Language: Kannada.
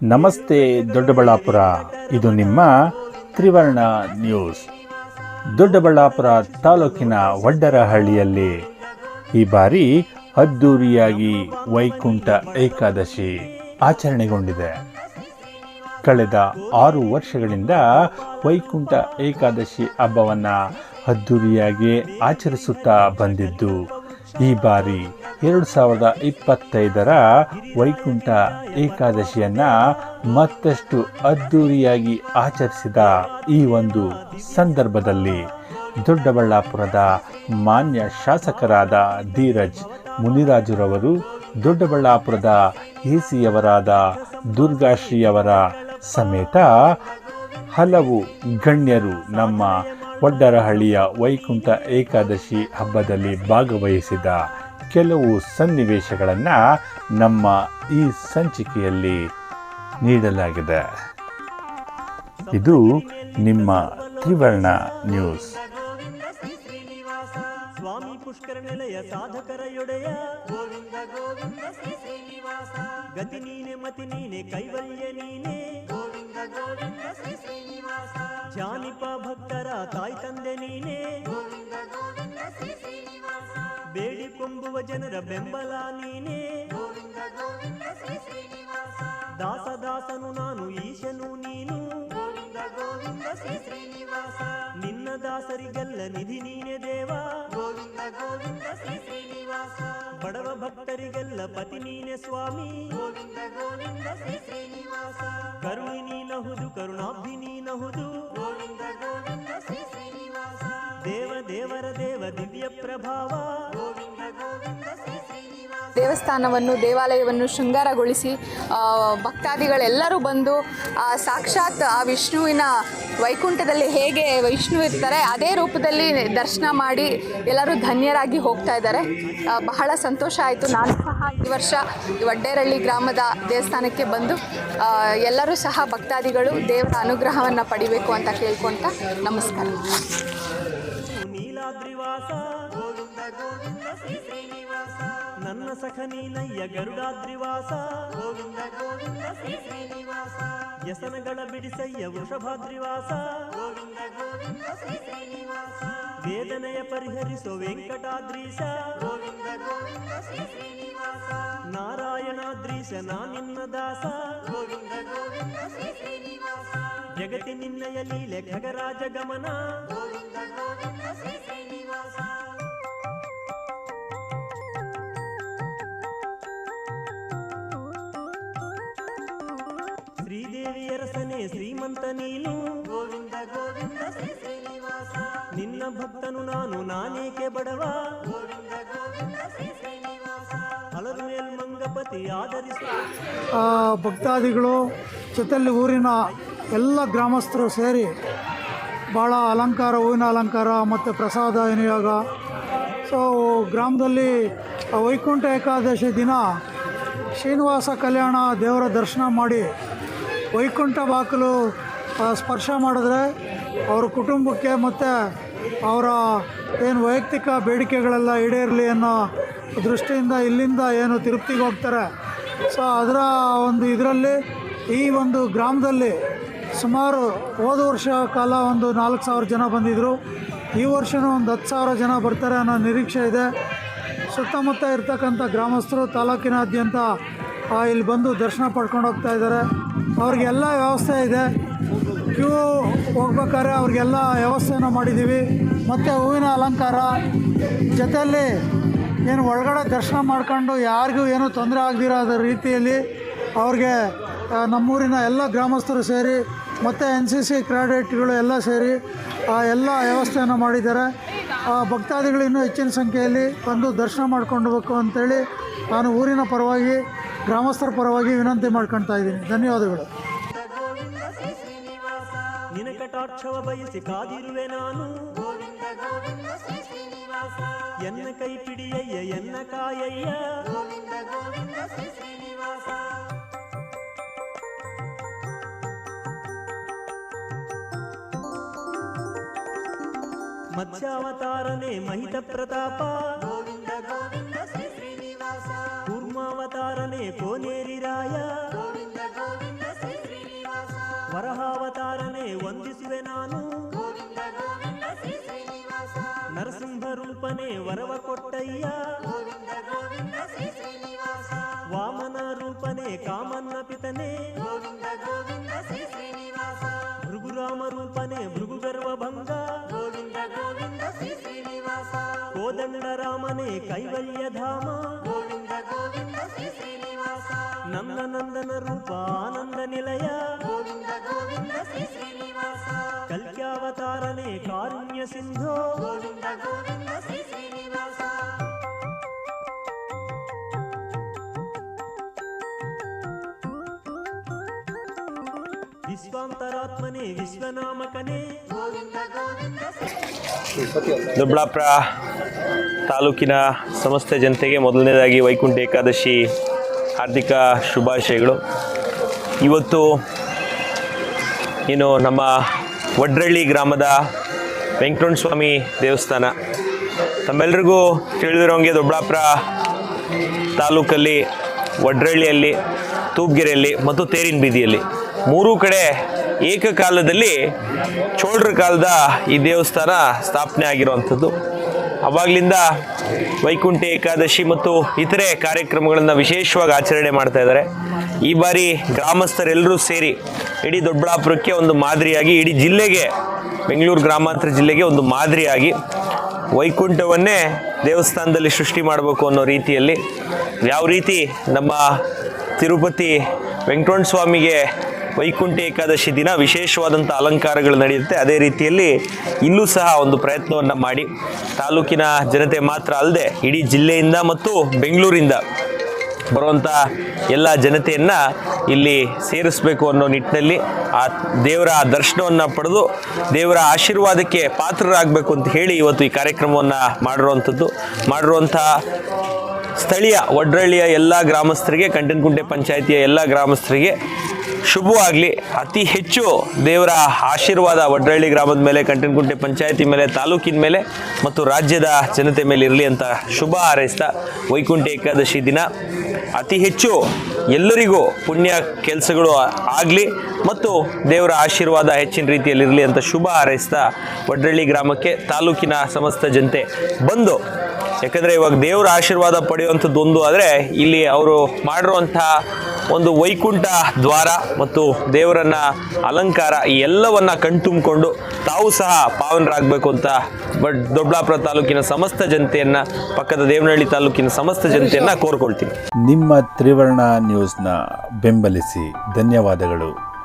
ನಮಸ್ತೆ ದೊಡ್ಡಬಳ್ಳಾಪುರ. ಇದು ನಿಮ್ಮ ತ್ರಿವರ್ಣ ನ್ಯೂಸ್. ದೊಡ್ಡಬಳ್ಳಾಪುರ ತಾಲೂಕಿನ ವಡ್ಡರಹಳ್ಳಿಯಲ್ಲಿ ಈ ಬಾರಿ ಅದ್ದೂರಿಯಾಗಿ ವೈಕುಂಠ ಏಕಾದಶಿ ಆಚರಣೆಗೊಂಡಿದೆ. ಕಳೆದ ಆರು ವರ್ಷಗಳಿಂದ ವೈಕುಂಠ ಏಕಾದಶಿ ಹಬ್ಬವನ್ನು ಅದ್ದೂರಿಯಾಗಿ ಆಚರಿಸುತ್ತಾ ಬಂದಿದ್ದು, ಈ ಬಾರಿ ಎರಡು ಸಾವಿರದ ಇಪ್ಪತ್ತೈದರ ವೈಕುಂಠ ಏಕಾದಶಿಯನ್ನ ಮತ್ತಷ್ಟು ಅದ್ದೂರಿಯಾಗಿ ಆಚರಿಸಿದ ಈ ಒಂದು ಸಂದರ್ಭದಲ್ಲಿ ದೊಡ್ಡಬಳ್ಳಾಪುರದ ಮಾನ್ಯ ಶಾಸಕರಾದ ಧೀರಜ್ ಮುನಿರಾಜುರವರು, ದೊಡ್ಡಬಳ್ಳಾಪುರದ ಎಸಿಯವರಾದ ದುರ್ಗಾಶ್ರೀಯವರ ಸಮೇತ ಹಲವು ಗಣ್ಯರು ನಮ್ಮ ಒಡ್ಡರಹಳ್ಳಿಯ ವೈಕುಂಠ ಏಕಾದಶಿ ಹಬ್ಬದಲ್ಲಿ ಭಾಗವಹಿಸಿದ ಕೆಲವು ಸನ್ನಿವೇಶಗಳನ್ನು ನಮ್ಮ ಈ ಸಂಚಿಕೆಯಲ್ಲಿ ನೀಡಲಾಗಿದೆ. ಇದು ನಿಮ್ಮ ತ್ರಿವರ್ಣ ನ್ಯೂಸ್. ಸ್ವಾಮಿ ಪುಷ್ಕರ ನಿಲಯ ಸಾಧಕರ ಯೊಡೆಯ, ಗೋವಿಂದ ಗೋವಿಂದ ಶ್ರೀ ಶ್ರೀನಿವಾಸ. ಗತಿ ನೀನೆ, ಮತಿ ನೀನೆ, ಕೈವಲ್ಯ ನೀನೆ. ಗೋವಿಂದ ಗೋವಿಂದ ಶ್ರೀ ಶ್ರೀನಿವಾಸ. ಜಾನಿಪ ಭಕ್ತರ ತಾಯಿ ತಂದೆ ನೀನೆ. ಗೋವಿಂದ ಗೋವಿಂದ ಶ್ರೀ ಶ್ರೀನಿವಾಸ. ಬೇಡಿಕೊಂಬುವ ಜನರ ಬೆಂಬಲ ನೀನೆ. ಗೋವಿಂದ ಗೋವಿಂದ ಶ್ರೀ ಶ್ರೀನಿವಾಸ. ದಾಸ ದಾಸನು ನಾನು ಈಶನು ನೀನು. ಗೋವಿಂದ ಗೋವಿಂದ ಶ್ರೀ ಶ್ರೀನಿವಾಸ. ನಿನ್ನ ದಾಸರಿಗೆಲ್ಲ ನಿಧಿ ನೀನೆ ದೇವ. ಗೋವಿಂದ ಗೋವಿಂದ ಶ್ರೀ ಶ್ರೀನಿವಾಸ. ಬಡವ ಭಕ್ತರಿಗೆಲ್ಲ ಪತಿ ನೀನೆ ಸ್ವಾಮಿ. ಗೋವಿಂದ ಗೋವಿಂದ ಶ್ರೀ ಶ್ರೀನಿವಾಸ. ಕರುಣಿ ನೀನಹುದು ಕರುಣಾಬ್ಧಿ ನೀನಹುದು ಗೋವಿಂದ ಗೋವಿಂದ ಶ್ರೀ ಶ್ರೀನಿವಾಸ. ದೇವ ದೇವರ ದೇವ ದಿವ್ಯ ಪ್ರಭಾವ. ದೇವಸ್ಥಾನವನ್ನು, ದೇವಾಲಯವನ್ನು ಶೃಂಗಾರಗೊಳಿಸಿ ಭಕ್ತಾದಿಗಳೆಲ್ಲರೂ ಬಂದು ಸಾಕ್ಷಾತ್ ಆ ವಿಷ್ಣುವಿನ ವೈಕುಂಠದಲ್ಲಿ ಹೇಗೆ ವಿಷ್ಣು ಇರ್ತಾರೆ, ಅದೇ ರೂಪದಲ್ಲಿ ದರ್ಶನ ಮಾಡಿ ಎಲ್ಲರೂ ಧನ್ಯರಾಗಿ ಹೋಗ್ತಾ ಇದ್ದಾರೆ. ಬಹಳ ಸಂತೋಷ ಆಯಿತು. ನಾನು ಸಹ ಈ ವರ್ಷ ವಡ್ಡೇರಳ್ಳಿ ಗ್ರಾಮದ ದೇವಸ್ಥಾನಕ್ಕೆ ಬಂದು ಎಲ್ಲರೂ ಸಹ ಭಕ್ತಾದಿಗಳು ದೇವರ ಅನುಗ್ರಹವನ್ನು ಪಡಿಬೇಕು ಅಂತ ಕೇಳ್ಕೊತ ನಮಸ್ಕಾರ. ನನ್ನ ಸಖ ನೀನಯ್ಯ ಗರುಡಾದ್ರಿವಾಸ ಗೋವಿಂದ ಗೋವಿಂದ ಶ್ರೀ ಶ್ರೀನಿವಾಸ ವ್ಯಸನಗಳ ಬಿಡಿಸಯ್ಯ ವೃಷಭಾದ್ರಿವಾಸ ಗೋವಿಂದ ಗೋವಿಂದ ಶ್ರೀ ಶ್ರೀನಿವಾಸ ವೇದನೆಯ ಪರಿಹರಿಸೋ ವೆಂಕಟಾದ್ರೀಶ ಗೋವಿಂದ ಗೋವಿಂದ ಶ್ರೀ ಶ್ರೀನಿವಾಸ ನಾರಾಯಣಾದ್ರೀಶ ನಾ ನಿನ್ನ ದಾಸ ಗೋವಿಂದ ಗೋವಿಂದ ಶ್ರೀ ಶ್ರೀನಿವಾಸ ಜಗತಿ ನಿನ್ನಯ ಲೀಲೆ ಖಗರಾಜ ಗಮನ ಗೋವಿಂದ ಗೋವಿಂದ ಶ್ರೀ ಶ್ರೀದೇವಿಯರಸನೆ ಶ್ರೀಮಂತ ನೀನು. ಗೋವಿಂದ ಗೋವಿಂದ ಶ್ರೀ ಶ್ರೀನಿವಾಸ. ನಿನ್ನ ಭಕ್ತನು ನಾನು ನಾನೇಕೆ ಬಡವ. ಗೋವಿಂದ ಗೋವಿಂದ ಶ್ರೀ ಶ್ರೀನಿವಾಸ. ಹಲರು ಮಂಗಪತಿ ಆಧರಿಸು ಆ, ಭಕ್ತಾದಿಗಳು ಜೊತೆಯಲ್ಲಿ ಊರಿನ ಎಲ್ಲ ಗ್ರಾಮಸ್ಥರು ಸೇರಿ ಭಾಳ ಅಲಂಕಾರ ಹೂವಿನ ಅಲಂಕಾರ ಮತ್ತು ಪ್ರಸಾದ ವಿನಿಯೋಗ. ಸೊ ಗ್ರಾಮದಲ್ಲಿ ವೈಕುಂಠ ಏಕಾದಶಿ ದಿನ ಶ್ರೀನಿವಾಸ ಕಲ್ಯಾಣ ದೇವರ ದರ್ಶನ ಮಾಡಿ ವೈಕುಂಠ ಬಾಕಲು ಸ್ಪರ್ಶ ಮಾಡಿದ್ರೆ ಅವ್ರ ಕುಟುಂಬಕ್ಕೆ ಮತ್ತು ಅವರ ಏನು ವೈಯಕ್ತಿಕ ಬೇಡಿಕೆಗಳೆಲ್ಲ ಈಡೇರಲಿ ಅನ್ನೋ ದೃಷ್ಟಿಯಿಂದ ಇಲ್ಲಿಂದ ಏನು ತಿರುಪ್ತಿಗೆ ಹೋಗ್ತಾರೆ. ಸೊ ಅದರ ಒಂದು ಇದರಲ್ಲಿ ಈ ಒಂದು ಗ್ರಾಮದಲ್ಲಿ ಸುಮಾರು ಹೋದ ವರ್ಷ ಕಾಲ ಒಂದು ನಾಲ್ಕು ಸಾವಿರ ಜನ ಬಂದಿದ್ದರು ಈ ವರ್ಷವೂ ಒಂದು ಹತ್ತು ಸಾವಿರ ಜನ ಬರ್ತಾರೆ ಅನ್ನೋ ನಿರೀಕ್ಷೆ ಇದೆ. ಸುತ್ತಮುತ್ತ ಇರ್ತಕ್ಕಂಥ ಗ್ರಾಮಸ್ಥರು ತಾಲೂಕಿನಾದ್ಯಂತ ಇಲ್ಲಿ ಬಂದು ದರ್ಶನ ಪಡ್ಕೊಂಡು ಹೋಗ್ತಾ ಇದ್ದಾರೆ. ಅವ್ರಿಗೆಲ್ಲ ವ್ಯವಸ್ಥೆ ಇದೆ. ಕ್ಯೂ ಹೋಗ್ಬೇಕಾದ್ರೆ ಅವ್ರಿಗೆಲ್ಲ ವ್ಯವಸ್ಥೆನೂ ಮಾಡಿದ್ದೀವಿ. ಮತ್ತು ಹೂವಿನ ಅಲಂಕಾರ. ಜೊತೆಯಲ್ಲಿ ಏನು ಒಳಗಡೆ ದರ್ಶನ ಮಾಡ್ಕೊಂಡು ಯಾರಿಗೂ ಏನೂ ತೊಂದರೆ ಆಗದಿರೋ ರೀತಿಯಲ್ಲಿ ಅವ್ರಿಗೆ ನಮ್ಮೂರಿನ ಎಲ್ಲ ಗ್ರಾಮಸ್ಥರು ಸೇರಿ ಮತ್ತು ಎನ್ ಸಿ ಸಿ ಕ್ರಾಡೆಟ್ಗಳು ಎಲ್ಲ ಸೇರಿ ಆ ಎಲ್ಲ ವ್ಯವಸ್ಥೆಯನ್ನು ಮಾಡಿದ್ದಾರೆ. ಆ, ಭಕ್ತಾದಿಗಳು ಇನ್ನೂ ಹೆಚ್ಚಿನ ಸಂಖ್ಯೆಯಲ್ಲಿ ಬಂದು ದರ್ಶನ ಮಾಡ್ಕೊಂಡು ಹೋಗ್ಬೇಕು ಅಂತೇಳಿ ನಾನು ಊರಿನ ಪರವಾಗಿ ಗ್ರಾಮಸ್ಥರ ಪರವಾಗಿ ವಿನಂತಿ ಮಾಡ್ಕೊಳ್ತಾ ಇದ್ದೀನಿ. ಧನ್ಯವಾದಗಳು. ನಿನ ಕಟಾಕ್ಷವ ಬಯಸಿ ಕಾದಿರುವೆ ನಾನು. ಎನ್ನ ಕೈ ಪಿಡಿಯಯ್ಯ, ಎನ್ನ ಕಾಯಯ್ಯ. ಮತ್ಸ್ಯಾವತಾರನೆ ಮಹಿತ ಪ್ರತಾಪ ಕೋನೇರಿ ರಾಯ ಗೋವಿಂದ ಗೋವಿಂದ ವರಹಾವತಾರನೆ ವಂದಿಸುವೆ ನಾನು ನರಸಿಂಹ ರೂಪನೆ ವರವ ಕೊಟ್ಟಯ್ಯ ವಾಮನ ರೂಪನೆ ಕಾಮನ್ನ ಪಿತನೆ ಭೃಗುರಾಮ ರೂಪನೆ ಭೃಗುಗರ್ವ ಭಂಗ ಕೋದಂಡ ರಾಮನೆ ಕೈವಲ್ಯ ಧಾಮ ನಂದ ನಂದನ ರೂಪ ಆನಂದ ನಿಲಯ ಕಲ್ಕ್ಯಾವತಾರನೆ ಕಾರುಣ್ಯ ಸಿಂಧೋ. ವಿಶ್ವಾಂತರಾತ್ಮನೆ ವಿಶ್ವನಾಮಕನೇ. ದೊಡ್ಡಬಳ್ಳಾಪುರ ತಾಲೂಕಿನ ಸಮಸ್ತ ಜನತೆಗೆ ಮೊದಲನೇದಾಗಿ ವೈಕುಂಠ ಏಕಾದಶಿ ಹಾರ್ದಿಕ ಶುಭಾಶಯಗಳು. ಇವತ್ತು ಏನು ನಮ್ಮ ವಡ್ರಳ್ಳಿ ಗ್ರಾಮದ ವೆಂಕಟರಮಣ ಸ್ವಾಮಿ ದೇವಸ್ಥಾನ. ತಮ್ಮೆಲ್ರಿಗೂ ತಿಳಿದಿರೋಂಗೆ ದೊಡ್ಡಾಪುರ ತಾಲೂಕಲ್ಲಿ, ವಡ್ರಳ್ಳಿಯಲ್ಲಿ ತೂಪ್ಗೆರೆಯಲ್ಲಿ ಮತ್ತು ತೇರಿನ ಬೀದಿಯಲ್ಲಿ ಮೂರೂ ಕಡೆ ಏಕಕಾಲದಲ್ಲಿ ಚೋಳರ ಕಾಲದ ಈ ದೇವಸ್ಥಾನ ಸ್ಥಾಪನೆ ಆಗಿರುವಂಥದ್ದು. ಅವಾಗಲಿಂದ ವೈಕುಂಠ ಏಕಾದಶಿ ಮತ್ತು ಇತರೆ ಕಾರ್ಯಕ್ರಮಗಳನ್ನು ವಿಶೇಷವಾಗಿ ಆಚರಣೆ ಮಾಡ್ತಾ ಇದ್ದಾರೆ. ಈ ಬಾರಿ ಗ್ರಾಮಸ್ಥರೆಲ್ಲರೂ ಸೇರಿ ಇಡೀ ದೊಡ್ಡಬಳ್ಳಾಪುರಕ್ಕೆ ಒಂದು ಮಾದರಿಯಾಗಿ, ಇಡೀ ಜಿಲ್ಲೆಗೆ, ಬೆಂಗಳೂರು ಗ್ರಾಮಾಂತರ ಜಿಲ್ಲೆಗೆ ಒಂದು ಮಾದರಿಯಾಗಿ ವೈಕುಂಠವನ್ನೇ ದೇವಸ್ಥಾನದಲ್ಲಿ ಸೃಷ್ಟಿ ಮಾಡಬೇಕು ಅನ್ನೋ ರೀತಿಯಲ್ಲಿ ಯಾವ ರೀತಿ ನಮ್ಮ ತಿರುಪತಿ ವೆಂಕಟರಮಣ ಸ್ವಾಮಿಗೆ ವೈಕುಂಠ ಏಕಾದಶಿ ದಿನ ವಿಶೇಷವಾದಂಥ ಅಲಂಕಾರಗಳು ನಡೆಯುತ್ತೆ. ಅದೇ ರೀತಿಯಲ್ಲಿ ಇಲ್ಲೂ ಸಹ ಒಂದು ಪ್ರಯತ್ನವನ್ನು ಮಾಡಿ. ತಾಲೂಕಿನ ಜನತೆ ಮಾತ್ರ ಅಲ್ಲದೆ ಇಡೀ ಜಿಲ್ಲೆಯಿಂದ ಮತ್ತು ಬೆಂಗಳೂರಿಂದ ಬರುವಂಥ ಎಲ್ಲ ಜನತೆಯನ್ನು ಇಲ್ಲಿ ಸೇರಿಸಬೇಕು ಅನ್ನೋ ನಿಟ್ಟಿನಲ್ಲಿ ಆ ದೇವರ ದರ್ಶನವನ್ನು ಪಡೆದು ದೇವರ ಆಶೀರ್ವಾದಕ್ಕೆ ಪಾತ್ರರಾಗಬೇಕು ಅಂತ ಹೇಳಿ ಇವತ್ತು ಈ ಕಾರ್ಯಕ್ರಮವನ್ನು ಮಾಡಿರುವಂಥದ್ದು. ಮಾಡಿರುವಂಥ ಸ್ಥಳೀಯ ಒಡ್ರಳ್ಳಿಯ ಎಲ್ಲ ಗ್ರಾಮಸ್ಥರಿಗೆ ಕಂಟನಕುಂಟೆ ಪಂಚಾಯಿತಿಯ ಎಲ್ಲ ಗ್ರಾಮಸ್ಥರಿಗೆ ಶುಭವಾಗಲಿ. ಅತಿ ಹೆಚ್ಚು ದೇವರ ಆಶೀರ್ವಾದ ಒಡ್ರಳ್ಳಿ ಗ್ರಾಮದ ಮೇಲೆ ಕಂಟನ್ಕುಂಟೆ ಪಂಚಾಯತಿ ಮೇಲೆ, ತಾಲೂಕಿನ ಮೇಲೆ ಮತ್ತು ರಾಜ್ಯದ ಜನತೆ ಮೇಲೆ ಇರಲಿ ಅಂತ ಶುಭ ಹಾರೈಸ್ತಾ ವೈಕುಂಠ ಏಕಾದಶಿ ದಿನ. ಅತಿ ಹೆಚ್ಚು ಎಲ್ಲರಿಗೂ ಪುಣ್ಯ ಕೆಲಸಗಳು ಆಗಲಿ ಮತ್ತು ದೇವರ ಆಶೀರ್ವಾದ ಹೆಚ್ಚಿನ ರೀತಿಯಲ್ಲಿರಲಿ ಅಂತ ಶುಭ ಹಾರೈಸ್ತಾ ಒಡ್ರಳ್ಳಿ ಗ್ರಾಮಕ್ಕೆ ತಾಲೂಕಿನ ಸಮಸ್ತ ಜನತೆ ಬಂದು ಯಾಕಂದರೆ ಇವಾಗ ದೇವರ ಆಶೀರ್ವಾದ ಪಡೆಯುವಂಥದ್ದು ಒಂದು ಆದರೆ ಇಲ್ಲಿ ಅವರು ಮಾಡಿರುವಂತಹ ಒಂದು ವೈಕುಂಠ ದ್ವಾರ ಮತ್ತು ದೇವರನ್ನ ಅಲಂಕಾರ ಈ ಎಲ್ಲವನ್ನ ಕಣ್ತುಂಬಿಕೊಂಡು ತಾವು ಸಹ ಪಾವನರಾಗಬೇಕು ಅಂತ ಬಟ್ ದೊಡ್ಡಾಪುರ ತಾಲೂಕಿನ ಸಮಸ್ತ ಜನತೆಯನ್ನು, ಪಕ್ಕದ ದೇವನಹಳ್ಳಿ ತಾಲೂಕಿನ ಸಮಸ್ತ ಜನತೆಯನ್ನು ಕೋರ್ಕೊಳ್ತೀನಿ. ನಿಮ್ಮ ತ್ರಿವರ್ಣ ನ್ಯೂಸ್ನ ಬೆಂಬಲಿಸಿ ಧನ್ಯವಾದಗಳು.